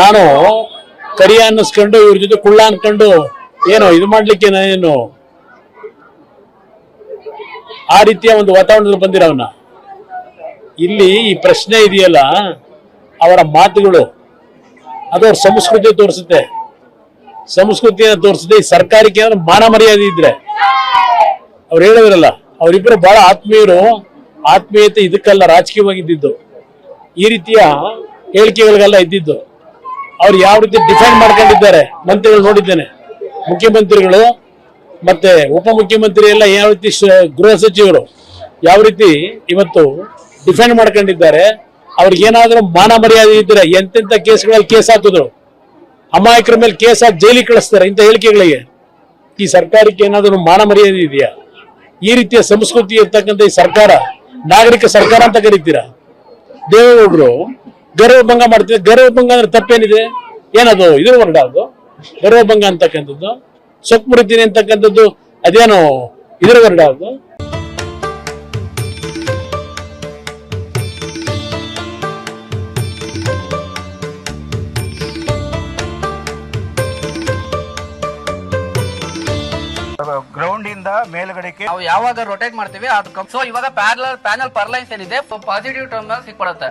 ನಾನು ಕರಿಯ ಅನ್ನಿಸ್ಕೊಂಡು ಇವ್ರ ಜೊತೆ ಕುಳ್ಳ ಅನ್ಕೊಂಡು ಏನು ಇದು ಮಾಡ್ಲಿಕ್ಕೆ ನಾನೇನು ಆ ರೀತಿಯ ಒಂದು ವಾತಾವರಣದಲ್ಲಿ ಬಂದಿರವನ್ನ ಇಲ್ಲಿ ಈ ಪ್ರಶ್ನೆ ಇದೆಯಲ್ಲ, ಅವರ ಮಾತುಗಳು, ಅದು ಅವ್ರ ಸಂಸ್ಕೃತಿ ತೋರಿಸುತ್ತೆ. ಸಂಸ್ಕೃತಿಯನ್ನು ತೋರಿಸುತ್ತೆ ಈ ಸರ್ಕಾರಕ್ಕೆ ಏನಾದ್ರು ಮಾನ ಮರ್ಯಾದೆ ಇದ್ರೆ. ಅವ್ರು ಹೇಳಿದ್ರಲ್ಲ ಅವರಿಬ್ಬರು ಬಹಳ ಆತ್ಮೀಯರು, ಆತ್ಮೀಯತೆ ಇದಕ್ಕೆಲ್ಲ ರಾಜಕೀಯವಾಗಿದ್ದಿದ್ದು ಈ ರೀತಿಯ ಹೇಳಿಕೆಗಳಿಗೆಲ್ಲ ಇದ್ದಿದ್ದು. ಅವ್ರು ಯಾವ ರೀತಿ ಡಿಫೆಂಡ್ ಮಾಡ್ಕೊಂಡಿದ್ದಾರೆ ಮಂತ್ರಿಗಳು ನೋಡಿದ್ದೇನೆ. ಮುಖ್ಯಮಂತ್ರಿಗಳು ಮತ್ತೆ ಉಪಮುಖ್ಯಮಂತ್ರಿ ಎಲ್ಲ ಯಾವ ರೀತಿ ಗೃಹ ಸಚಿವರು ಯಾವ ರೀತಿ ಇವತ್ತು ಡಿಫೆಂಡ್ ಮಾಡ್ಕೊಂಡಿದ್ದಾರೆ, ಅವ್ರಿಗೆ ಏನಾದ್ರೂ ಮಾನ ಮರ್ಯಾದೆ ಇದ್ರೆ ಎಂತೆಂಥ ಕೇಸ್ಗಳಲ್ಲಿ ಕೇಸ್ ಹಾಕಿದ್ರು. ಅಮಾಯಕರ ಮೇಲೆ ಕೇಸ್ ಹಾಕಿ ಜೈಲಿಗೆ ಕಳಿಸ್ತಾರೆ ಇಂಥ ಹೇಳಿಕೆಗಳಿಗೆ. ಈ ಸರ್ಕಾರಕ್ಕೆ ಏನಾದರೂ ಮಾನ ಮರ್ಯಾದೆ ಇದೆಯಾ? ಈ ರೀತಿಯ ಸಂಸ್ಕೃತಿ ಇರ್ತಕ್ಕಂಥ ಈ ಸರ್ಕಾರ, ನಾಗರಿಕ ಸರ್ಕಾರ ಅಂತ ಕರಿತೀರಾ? ದೇವೇಗೌಡರು ಗರ್ವಭಂಗ ಮಾಡ್ತಿದ್ರೆ ಗರ್ವಭಂಗ ಅಂದ್ರೆ ತಪ್ಪೇನಿದೆ? ಏನದು? ಇದ್ರ ವರ್ಗ ಅದು. ಗರ್ವಭಂಗ ಅಂತಕ್ಕಂಥದ್ದು. ಸೊಕ್ಕು ಮುರಿತೀನಿ ಅಂತಕ್ಕಂಥದ್ದು ಅದೇನು ಇದ್ರ ವರ್ಗ ಅದು. ಗ್ರೌಂಡ್ ಇಂದ ಮೇಲ್ಗಡೆಗೆ ನಾವು ಯಾವಾಗ ರೊಟೇಟ್ ಮಾಡ್ತೀವಿ ಅದು ಸೊ ಇವಾಗ ಪ್ಯಾನಲ್ ಪ್ಯಾನಲ್ ಪರ್ಲೈನ್ಸ್ ಏನಿದೆ ಪಾಸಿಟಿವ್ ಟರ್ಮಿನಲ್ ಸಿಕ್ಬಿಡುತ್ತೆ.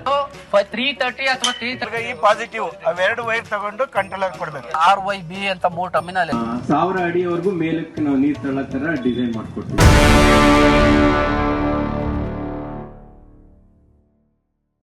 ತ್ರೀ ತರ್ಟಿ ಅಥವಾ ತ್ರೀ ಈ ಪಾಸಿಟಿವ್ ಅವೆರಡು ವೈರ್ ತಗೊಂಡು ಕಂಟ್ರೋಲರ್ ಕೊಡ್ಬೇಕು. ಆರ್ ವೈ ಬಿ ಅಂತ ಮೂರು ಟರ್ಮಿನಲ್ ಇದೆ ಸಾವಿರ ಅಡಿವರೆಗೂ ಮೇಲಕ್ಕೆ ನಾವು ನೀರ್ ತಳ್ಳೋ ತರ ಡಿಸೈನ್ ಮಾಡ್ಕೊಡ್ತೀವಿ